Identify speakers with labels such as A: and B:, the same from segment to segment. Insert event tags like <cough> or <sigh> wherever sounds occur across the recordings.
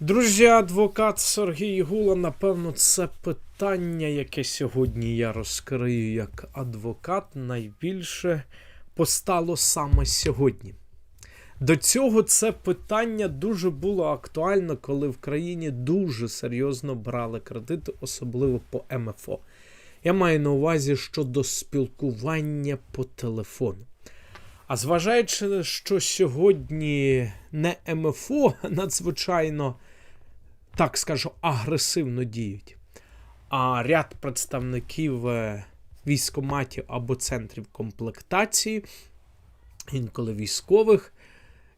A: Друзі, адвокат Сергій Гула, напевно, це питання, яке сьогодні я розкрию як адвокат, найбільше постало саме сьогодні. До цього це питання дуже було актуально, коли в країні дуже серйозно брали кредити, особливо по МФО. Я маю на увазі щодо спілкування по телефону. А зважаючи, що сьогодні не МФО надзвичайно, так скажу, агресивно діють, а ряд представників е, військоматів або центрів комплектації, інколи військових,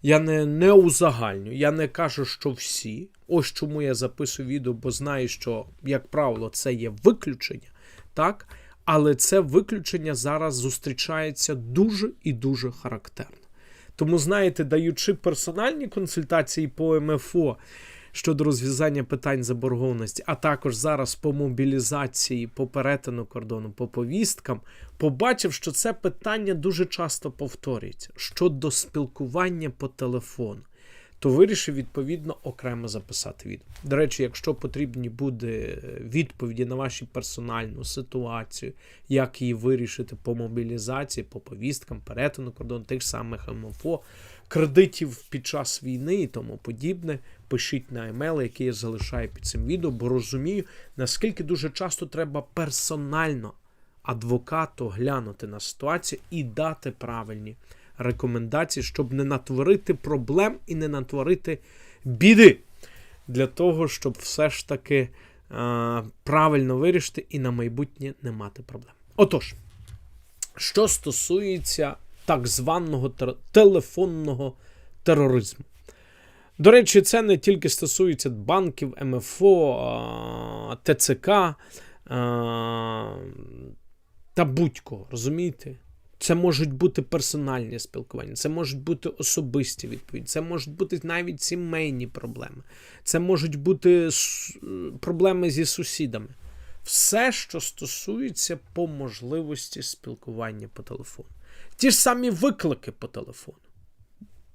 A: я не, не узагальню, я не кажу, що всі. Ось чому я записую відео, бо знаю, що, як правило, це є виключення, так? Але це виключення зараз зустрічається дуже і дуже характерно. Тому, знаєте, даючи персональні консультації по МФО щодо розв'язання питань заборгованості, а також зараз по мобілізації, по перетину кордону, по повісткам, побачив, що це питання дуже часто повторюється щодо спілкування по телефону. То вирішив відповідно окремо записати відео. До речі, якщо потрібні буде відповіді на вашу персональну ситуацію, як її вирішити по мобілізації, по повісткам, перетину кордону, тих самих МФО, кредитів під час війни і тому подібне, пишіть на емейл, який я залишаю під цим відео, бо розумію, наскільки дуже часто треба персонально адвокату глянути на ситуацію і дати правильні рекомендації, щоб не натворити проблем і не натворити біди. Для того, щоб все ж таки е, правильно вирішити і на майбутнє не мати проблем. Отож, що стосується так званого тер- телефонного тероризму. До речі, це не тільки стосується банків, МФО, ТЦК та будь-кого, розумієте? Це можуть бути персональні спілкування, це можуть бути особисті відповіді, це можуть бути навіть сімейні проблеми, це можуть бути проблеми зі сусідами. Все, що стосується по можливості спілкування по телефону. Ті ж самі виклики по телефону.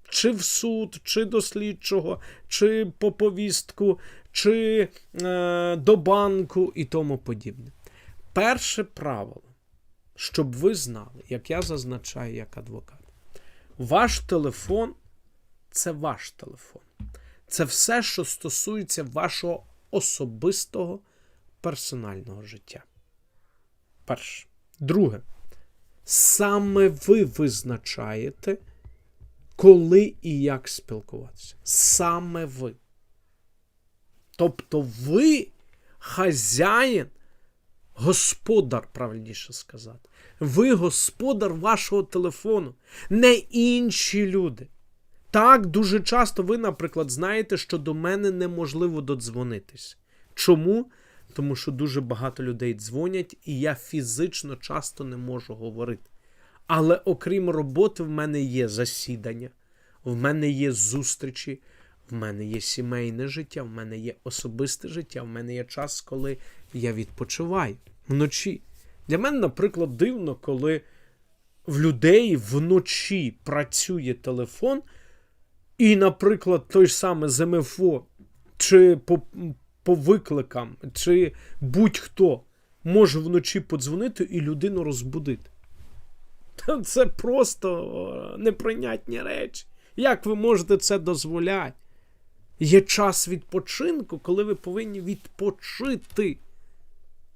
A: Чи в суд, чи до слідчого, чи по повістку, чи е, до банку і тому подібне. Перше правило щоб ви знали, як я зазначаю як адвокат, ваш телефон це ваш телефон. Це все, що стосується вашого особистого персонального життя. Перше. Друге. Саме ви визначаєте, коли і як спілкуватися. Саме ви. Тобто ви хазяїн господар, правильніше сказати. Ви господар вашого телефону, не інші люди. Так, дуже часто ви, наприклад, знаєте, що до мене неможливо додзвонитись. Чому? Тому що дуже багато людей дзвонять, і я фізично часто не можу говорити. Але окрім роботи, в мене є засідання, в мене є зустрічі, в мене є сімейне життя, в мене є особисте життя, в мене є час, коли я відпочиваю вночі. Для мене, наприклад, дивно, коли в людей вночі працює телефон, і, наприклад, той ж саме з МФО, чи по, викликам, чи будь-хто може вночі подзвонити і людину розбудити. Це просто неприйнятні речі. Як ви можете це дозволяти? Є час відпочинку, коли ви повинні відпочити.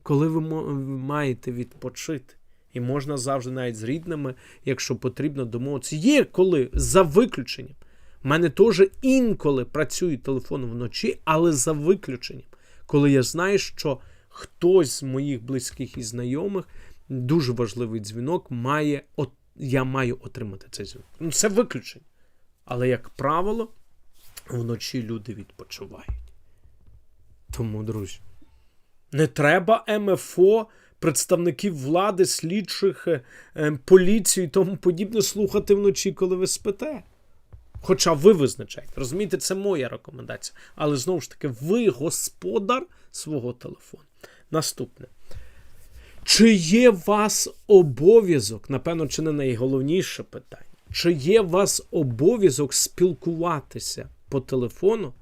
A: Коли ви маєте відпочити. І можна завжди навіть з рідними, якщо потрібно, домовитися. Є коли за виключенням. У мене теж інколи працює телефон вночі, але за виключенням. Коли я знаю, що хтось з моїх близьких і знайомих дуже важливий дзвінок має, от, я маю отримати цей дзвінок. Ну, це виключення. Але, як правило, вночі люди відпочивають. Тому, друзі, не треба МФО, представників влади, слідчих, е, е, поліцію і тому подібне слухати вночі, коли ви спите. Хоча ви визначаєте. Розумієте, це моя рекомендація. Але знову ж таки, ви господар свого телефону. Наступне. Чи є вас обов'язок, напевно, чи не найголовніше питання, чи є вас обов'язок спілкуватися по телефону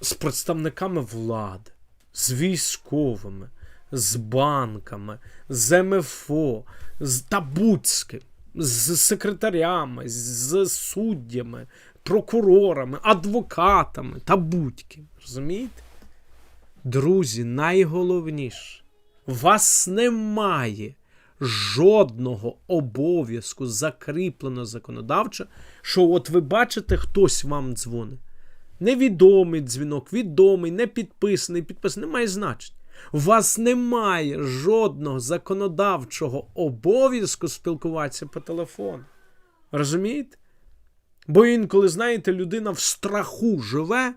A: з представниками влади, з військовими, з банками, з МФО, з Табуцьким, з секретарями, з суддями, прокурорами, адвокатами та будь-ким. Розумієте? Друзі, найголовніше, вас немає жодного обов'язку закріплено законодавчо, що от ви бачите, хтось вам дзвонить. Невідомий дзвінок, відомий, не підписаний, підписаний, немає значення. Вас немає жодного законодавчого обов'язку спілкуватися по телефону. Розумієте? Бо інколи, знаєте, людина в страху живе,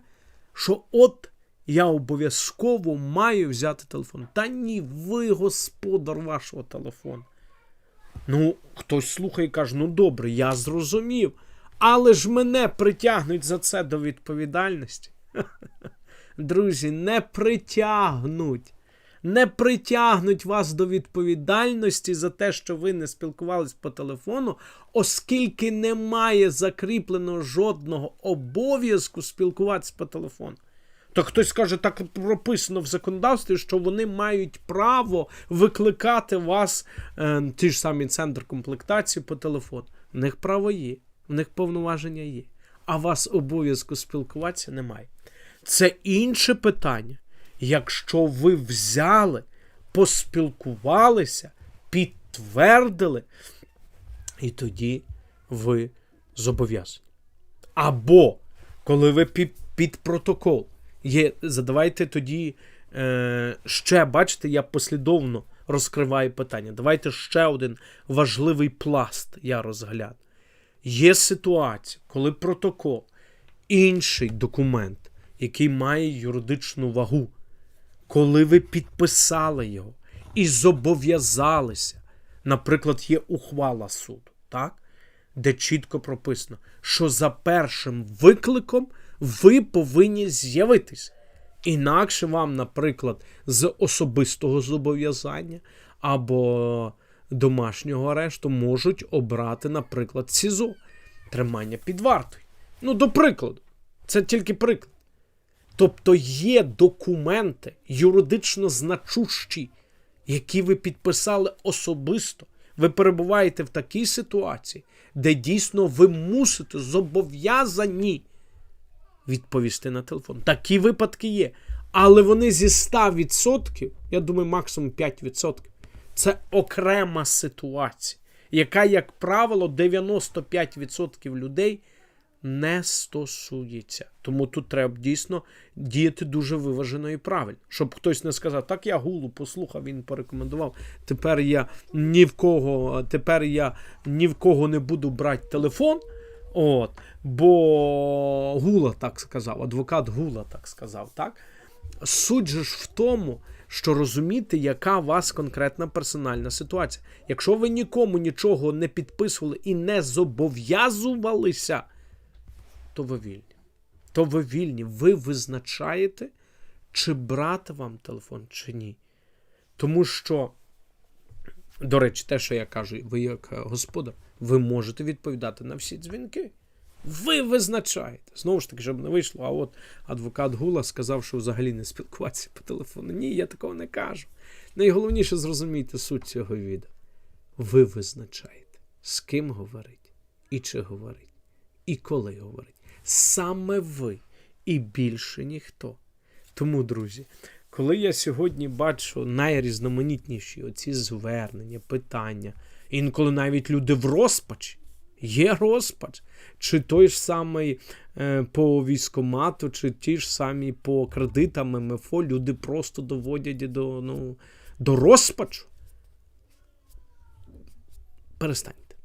A: що от я обов'язково маю взяти телефон. Та ні, ви господар вашого телефону. Ну, хтось слухає і каже, ну добре, я зрозумів. Але ж мене притягнуть за це до відповідальності. <laughs> Друзі, не притягнуть. Не притягнуть вас до відповідальності за те, що ви не спілкувались по телефону, оскільки немає закріпленого жодного обов'язку спілкуватися по телефону. То хтось каже, так прописано в законодавстві, що вони мають право викликати вас, е, ті ж самі центр комплектації по телефону. В них право є, в них повноваження є. А вас обов'язку спілкуватися немає. Це інше питання. Якщо ви взяли, поспілкувалися, підтвердили, і тоді ви зобов'язані. Або коли ви під, протокол є, задавайте тоді е, ще, бачите, я послідовно розкриваю питання. Давайте ще один важливий пласт я розгляну. Є ситуація, коли протокол, інший документ, який має юридичну вагу, коли ви підписали його і зобов'язалися, наприклад, є ухвала суду, так? де чітко прописано, що за першим викликом ви повинні з'явитись. Інакше вам, наприклад, з особистого зобов'язання або домашнього арешту можуть обрати, наприклад, СІЗО тримання під вартою. Ну, до прикладу, це тільки приклад. Тобто є документи юридично значущі, які ви підписали особисто. Ви перебуваєте в такій ситуації, де дійсно ви мусите зобов'язані відповісти на телефон. Такі випадки є. Але вони зі 100%, я думаю, максимум 5%. Це окрема ситуація, яка, як правило, 95% людей не стосується. Тому тут треба дійсно діяти дуже виважено і правильно. Щоб хтось не сказав, так я гулу послухав, він порекомендував. Тепер я ні в кого, тепер я ні в кого не буду брати телефон. От, Бо Гула так сказав, адвокат Гула так сказав. так? Суть же ж в тому, що розуміти, яка у вас конкретна персональна ситуація. Якщо ви нікому нічого не підписували і не зобов'язувалися, то ви вільні. То ви вільні. Ви визначаєте, чи брати вам телефон, чи ні. Тому що, до речі, те, що я кажу, ви як господар, ви можете відповідати на всі дзвінки. Ви визначаєте. Знову ж таки, щоб не вийшло. А от адвокат Гула сказав, що взагалі не спілкуватися по телефону. Ні, я такого не кажу. Найголовніше зрозумійте суть цього відео. Ви визначаєте, з ким говорить, і чи говорить, і коли говорить. Саме ви і більше ніхто. Тому, друзі, коли я сьогодні бачу найрізноманітніші оці звернення, питання, інколи навіть люди в розпачі. Є розпач. Чи той ж самий е, по військомату, чи ті ж самі по кредитам МФО люди просто доводять до, ну, до розпачу. Перестаньте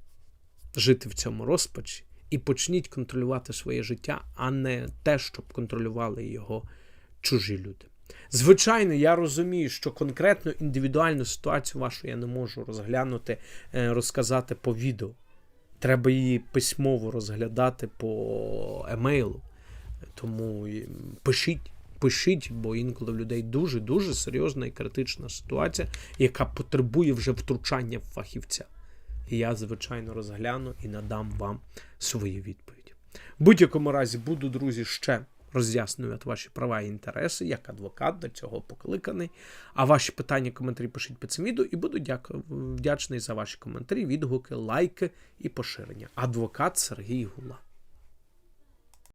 A: жити в цьому розпачі і почніть контролювати своє життя, а не те, щоб контролювали його чужі люди. Звичайно, я розумію, що конкретно індивідуальну ситуацію вашу я не можу розглянути, е, розказати по відео. Треба її письмово розглядати по емейлу. Тому пишіть, пишіть, бо інколи в людей дуже-дуже серйозна і критична ситуація, яка потребує вже втручання фахівця. І я, звичайно, розгляну і надам вам свої відповіді. В будь-якому разі буду, друзі, ще роз'яснювати ваші права і інтереси, як адвокат до цього покликаний. А ваші питання, коментарі пишіть під цим відео і буду вдячний за ваші коментарі, відгуки, лайки і поширення. Адвокат Сергій Гула.